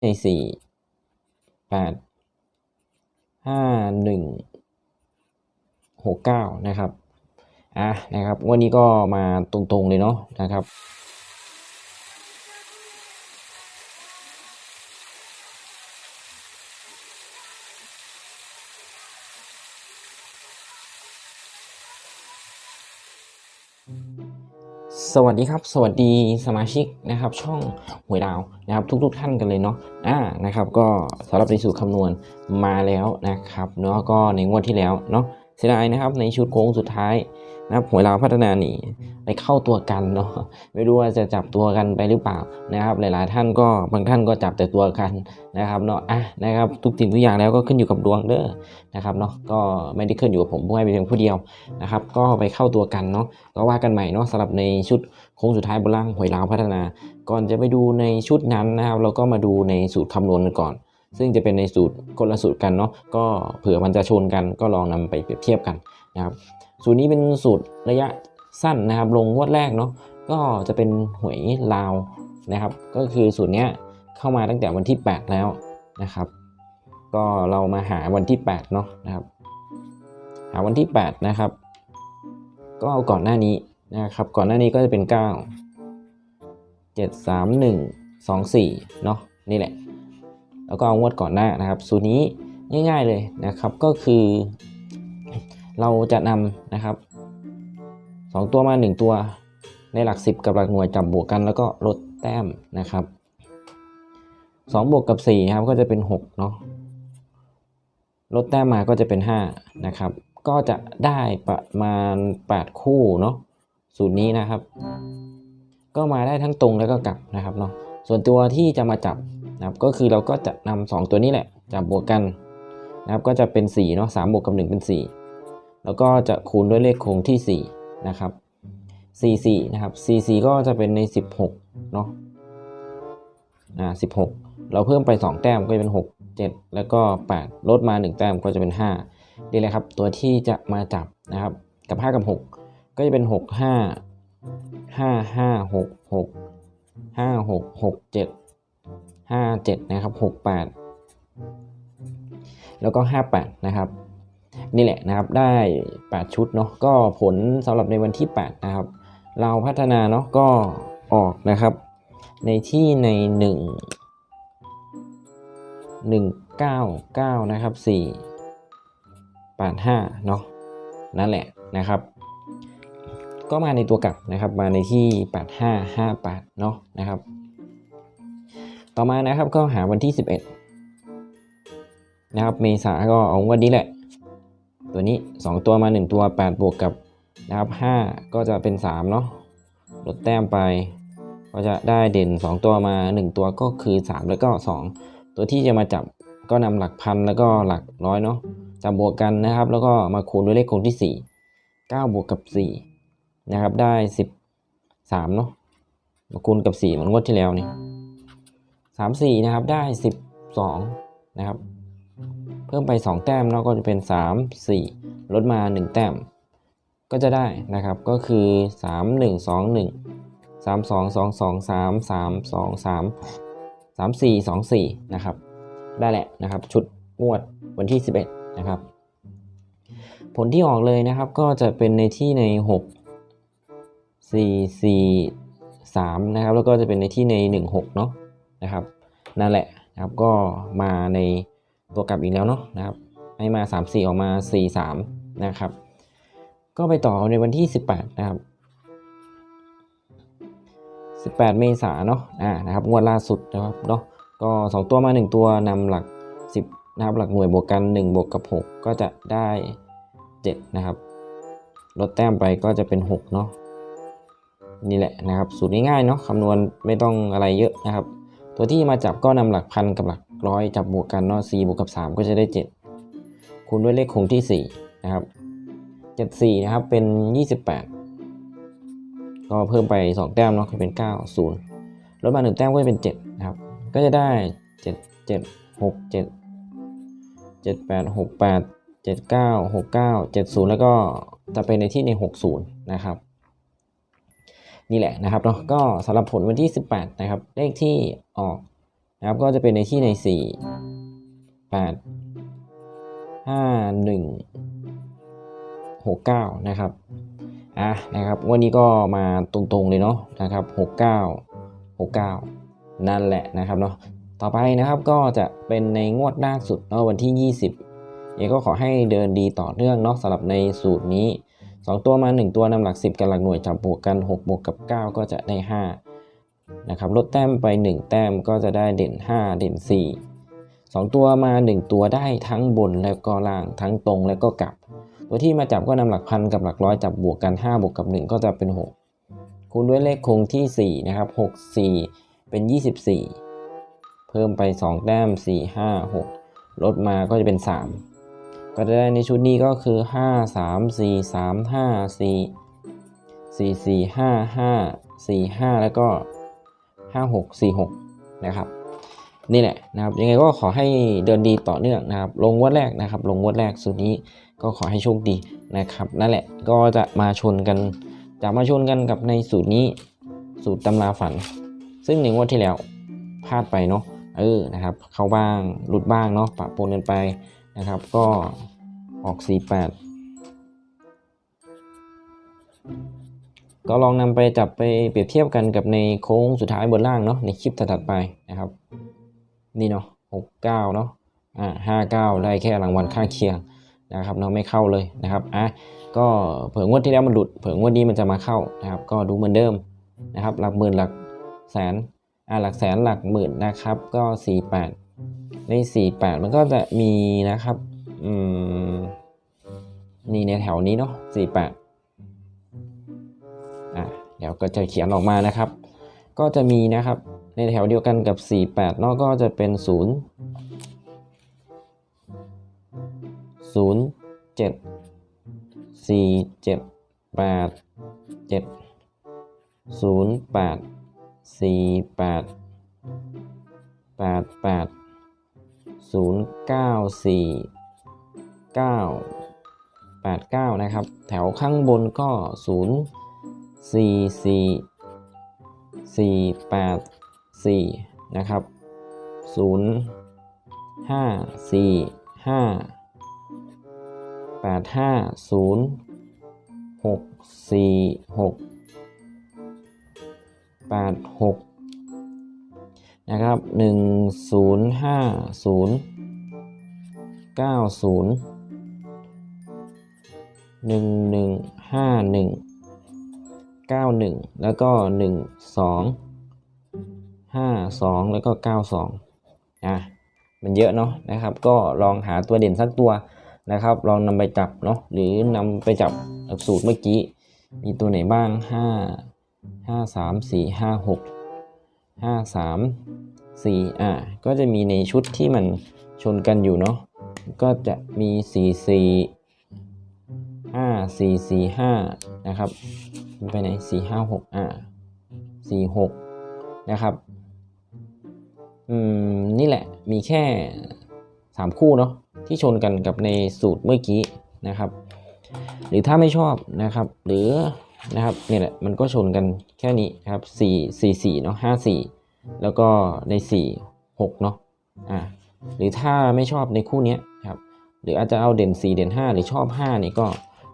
ในสี่แปดห้าหนึ่งหกเก้านะครับอะนะครับ วันนี้ก็มาตรงๆเลยเนาะนะครับ สวัสดีครับ สวัสดีสมาชิกนะครับ ช่องหวยดาวนะครับ ทุกๆทท่านกันเลยเนาะอ่านะครับ ก็สำหรับในสูตรคำนวณมาแล้วนะครับเนาะก็ในงวดที่แล้วเนาะเสียดายนะครับในชุดโค้งสุดท้าย นะครับหวยดาวพัฒนาหนีไปเข้าตัวกันเนาะไม่รู้ว่าจะจับตัวกันไปหรือเปล่านะครับ หลาย ๆ ท่านก็บางท่านก็จับแต่ตัวกันนะครับเนาะอะนะครับทุกสิ่งทุกอย่างแล้วก็ขึ้นอยู่กับดวงเด้อนะครับเนาะก็ไม่ได้ขึ้นอยู่กับผมผู้ให้เพียงผู้เดียวนะครับ ก็ไปเข้าตัวกันเนาะก็ว่ากันใหม่เนาะสำหรับในชุดโค้งสุดท้ายบนล่างหวยลาวพัฒนา ก่อนจะไปดูในชุดนั้นนะครับเราก็มาดูในสูตรคำนวณกันก่อน ซึ่งจะเป็นในสูตรคนละสูตรกันเนาะก็เผื่อมันจะชนกันก็ลองนำไปเปรียบเทียบกันนะครับ สูตรนี้เป็นสูตรระยะสั้นนะครับ ลงงวดแรกเนาะก็จะเป็นหวยลาวนะครับ ก็คือสูตรเนี้ยเข้ามาตั้งแต่วันที่ 8 แล้วนะครับ ก็เรามาหาวันที่8เนาะนะครับ หาวันที่ 8 นะครับ ก็เอาก่อนหน้านี้นะครับ ก่อนหน้านี้ก็จะเป็น 9 7 3 1 2 4เนาะนี่แหละ แล้วก็เอางวดก่อนหน้านะครับ สูตรนี้ง่าย ๆเลยนะครับ ก็คือ เราจะนำนะครับ 2 ตัวมา 1 ตัวในหลัก 10 กับหลักหน่วยจับบวกกันแล้วก็ลดแต้มนะครับ2บวกกับ4ครับก็จะเป็น6เนาะลดแต้มมาก็จะเป็น5นะครับ ก็จะได้ประมาณ 8 คู่เนาะสูตรนี้นะครับ ก็มาได้ทั้งตรงแล้วก็กลับนะครับเนาะส่วนตัวที่จะมาจับนะครับก็คือเราก็จะนำสองตัวนี้แหละจับบวกกันนะครับก็จะเป็น4เนาะสบวกกับ 1 เป็น 4 แล้วก็จะคูณด้วยเลขคงที่ 4 นะครับ 4 4 นะครับ 4 4 ก็จะเป็นใน 16 เนาะอ่า16 เราเพิ่มไป 2 แต้มก็จะเป็น 6 7 แล้วก็ 8 ลดมา 1 แต้มก็จะเป็น 5 นี่แหละครับ ตัวที่จะมาจับนะครับ กับ 5 กับ 6 ก็จะเป็น 6 5 5 5 6 6 5 6 6 7 5 7 นะครับ 6 8 แล้วก็ 58 นะครับ นี่แหละนะครับได้ 8 ชุดเนาะก็ผลสำหรับในวันที่ 8 นะครับ เราพัฒนาเนาะก็ออกนะครับ ในที่ใน 1 1 9 9 นะครับ 4 8 5 เนาะนั่นแหละนะครับ ก็มาในตัวกลับนะครับมาในที่ 8558 เนาะนะครับ ต่อมานะครับก็หาวันที่ 11นะครับเมษาก็เอาวันนี้แหละ ตัวนี้ 2 ตัวมา 1 ตัว 8 บวกกับนะครับ5ก็จะเป็น3เนาะลดแต้มไป ก็จะได้เด่น 2 ตัวมา 1 ตัวก็คือ 3 แล้วก็ 2 ตัวที่จะมาจับก็นำหลักพันแล้วก็หลักร้อยเนาะจับบวกกันนะครับ แล้วก็มาคูณด้วยเลขคงที่ 4 9 บวกกับ4นะครับได้ 13เนาะมาคูณกับ4เหมือนงวดที่แล้วนี่3 4นะครับได้ 12นะครับ เพิ่มไป 2 แต้มเนาะก็จะเป็น 3 4 ลดมา 1 แต้ม ก็จะได้นะครับก็คือ 3 1 2 1 3 2 2 2 3 3 2 3 3 4 2 4นะครับได้แหละนะครับ ชุดงวดวันที่ 11 นะครับ ผลที่ออกเลยนะครับก็จะเป็นในที่ใน 6 4 4 3นะครับแล้วก็จะเป็นในที่ใน 1 6 เนาะนะครับ นั่นแหละนะครับก็มาใน ตัวกลับอีกแล้วเนาะนะครับให้มา 3 4 ออกมา 4 3 นะครับ ก็ไปต่อในวันที่ 18 นะครับ 18 เมษายนเนาะอ่านะครับงวดล่าสุดนะครับเนาะก็ 2 ตัวมา 1 ตัวนำหลัก 10 นะครับหลักหน่วยบวกกัน 1 บวกกับ 6 ก็จะได้ 7 นะครับ ลดแต้มไปก็จะเป็น 6 เนาะนี่แหละนะครับสูตรง่ายๆเนาะคำนวณไม่ต้องอะไรเยอะนะครับ ตัวที่มาจับก็นำหลักพันกับหลัก ร้อยจับบวกกันเนาะ4บวกกับ 3 ก็จะได้ 7 คูณด้วยเลขคงที่ 4 นะครับ 74 นะครับ เป็น 28 ก็เพิ่มไป 2 แต้มเนาะก็เป็น 9 0ลดมา 1 แต้มก็จะเป็น 7 นะครับ ก็จะได้ 7 7 6 7 7 8 6 8 7 9 6 9 7 0 แล้วก็จะเป็นในที่ใน 60 นะครับนี่แหละนะครับเนาะก็สำหรับผลวันที่ 18 นะครับ เลขที่ออก นะครับก็จะเป็นในที่ในสี่แปดห้าหนึ่งหกเก้านะครับอะนะครับวันนี้ก็มาตรงๆเลยเนาะนะครับหกเก้าหกเก้านั่นแหละนะครับเนาะต่อไปนะครับก็จะเป็นในงวดล่าสุดเนาะวันที่ 20เองก็ขอให้เดินดีต่อเนื่องเนาะสำหรับในสูตรนี้ 2 ตัวมา 1 ตัวนำหลัก 10 กันหลักหน่วยจับบวกกัน 6 บวกกับ 9 ก็จะได้ 5 นะครับลดแต้มไป 1 แต้มก็จะได้เด่น 5 เด่น 4 2 ตัวมา 1 ตัวได้ทั้งบนแล้วก็ล่างทั้งตรงแล้วก็กลับ ตัวที่มาจับก็นำหลักพันกับหลักร้อยจับบวกกัน 5 บวกกับ 1 ก็จะเป็น 6 คูณด้วยเลขคงที่ 4 นะครับ 6 4 เป็น 24 เพิ่มไป 2 แต้ม 4 5 6 ลดมาก็จะเป็น 3 ก็จะได้ในชุดนี้ก็คือ 5 3 4 3 5 4 4 4 5 5 4 5 แล้วก็ 5 6 4 6 นะครับ นี่แหละนะครับ ยังไงก็ขอให้เดินดีต่อเนื่องนะครับ ลงวดแรกนะครับลงงวดแรกสุดนี้ก็ขอให้โชคดีนะครับ นั่นแหละก็จะมาชนกัน จะมาชนกันกับในสูตรนี้สูตรตำราฝัน ซึ่งในงวดที่แล้วพลาดไปเนาะเออนะครับ เข้าบ้างหลุดบ้างเนาะปะปนกันไปนะครับ ก็ออก 48 ก็ลองนำไปจับไปเปรียบเทียบกันกับในโค้งสุดท้ายบนล่างเนาะในคลิปถัดๆไปนะครับ นี่เนาะ69เก้าเนาะอ่า59ได้แค่รางวัลข้างเคียงนะครับเนาะไม่เข้าเลยนะครับอะก็เผื่องวดที่แล้วมันหลุดเผื่องวดนี้มันจะมาเข้านะครับ ก็ดูเหมือนเดิมนะครับ หลักหมื่นหลักแสนอ่าหลักแสนหลักหมื่นนะครับ ก็48ใน48มันก็จะมีนะครับอืมนี่ในแถวนี้เนาะ48อะ เดี๋ยวก็จะเขียนออกมานะครับ ก็จะมีนะครับ ในแถวเดียวกันกับ 48นาะก็จะเป็น 0 0 7 4 7 8 7 0 8 4 8 8 8 0 9 4 9 8 9 นะครับ แถวข้างบนก็ 0 4 4 4 8 4นะครับ0 5 4 5 8 5 0 6 4 6 8 6นะครับ1 0 5 0 9 0หนึ่งหนึ่งห้าหนึ่งเก้าหนึ่งแล้วก็หนึ่งสองห้าสอง แล้วก็เก้าสองอะมันเยอะเนาะนะครับ ก็ลองหาตัวเด่นสักตัวนะครับ ลองนำไปจับเนาะหรือนำไปจับกับสูตรเมื่อกี้ มีตัวไหนบ้างห้าห้าสามสี่ห้าหกห้าสามสี่อะก็จะมีในชุดที่มันชนกันอยู่เนาะก็จะมีสี่สี่ห้าสี่สี่ห้านะครับ ไปไหนสี่ห้าหกอ่าสี่หกนะครับ อืม นี่แหละมีแค่สามคู่เนาะที่ชนกันกับในสูตรเมื่อกี้นะครับ หรือถ้าไม่ชอบนะครับ หรือนะครับเนี่ยแหละมันก็ชนกันแค่นี้ครับสี่สี่สี่เนาะห้าสี่แล้วก็ในสี่หกเนาะอ่าหรือถ้าไม่ชอบในคู่เนี้ยครับหรืออาจจะเอาเด่น 4 เด่น 5 หรือชอบ5เนี่ยก็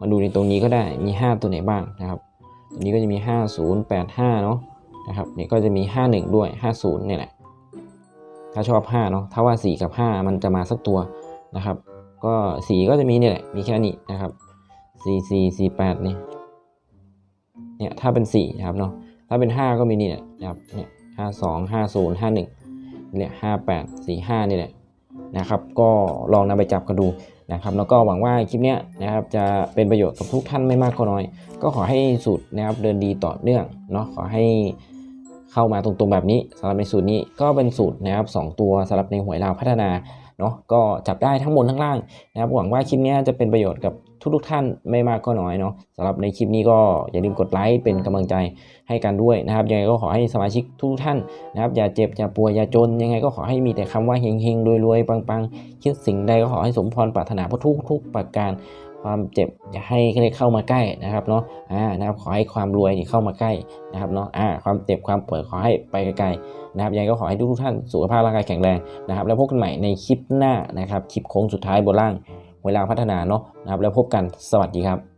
มาดูในตรงนี้ก็ได้มี 5 ตัวไหนบ้างนะครับ ตรงนี้ก็จะมี 50 85 เนาะนะครับนี่ก็จะมี 51 ด้วย 50เนี่ยแหละถ้าชอบ 5 เนาะถ้าว่า 4 กับ 5 มันจะมาสักตัวนะครับ ก็สีก็จะมีเนี่ยแหละมีแค่นี้นะครับ4 4 4 8นี่เนี่ยถ้าเป็น4นะครับเนาะถ้าเป็น 5 ก็มีนี่แหละนะครับเนี่ย52 50 51เนี่ย58 45นี่แหละนะครับ ก็ลองนำไปจับกันดู นะครับแล้วก็หวังว่าคลิปนี้นะครับจะเป็นประโยชน์กับทุกท่านไม่มากก็น้อย ก็ขอให้สูตรนะครับเดินดีต่อเนื่องเนาะขอให้เข้ามาตรงๆแบบนี้สำหรับในสูตรนี้ก็เป็นสูตรนะครับสองตัวสำหรับในหวยลาวพัฒนาเนาะก็จับได้ทั้งบนทั้งล่างนะครับหวังว่าคลิปนี้จะเป็นประโยชน์กับ ทุกทุกท่านไม่มากก็น้อยเนาะสำหรับในคลิปนี้ก็อย่าลืมกดไลค์เป็นกำลังใจให้กันด้วยนะครับยังไงก็ขอให้สมาชิกทุกท่านนะครับอย่าเจ็บอย่าป่วยอย่าจนยังไงก็ขอให้มีแต่คำว่าเฮงๆรวยๆปังๆคิดสิ่งใดก็ขอให้สมพรปรารถนาเพราะทุกๆประการความเจ็บอย่าให้ใครเข้ามาใกล้นะครับเนาะอ่านะครับขอให้ความรวยเข้ามาใกล้นะครับเนาะอ่าความเจ็บความป่วยขอให้ไปไกลๆนะครับยังไงก็ขอให้ทุกท่านสุขภาพร่างกายแข็งแรงนะครับแล้วพบกันใหม่ในคลิปหน้านะครับคลิปโค้งสุดท้ายบนล่าง เวลาพัฒนาเนาะนะครับแล้วพบกันสวัสดีครับ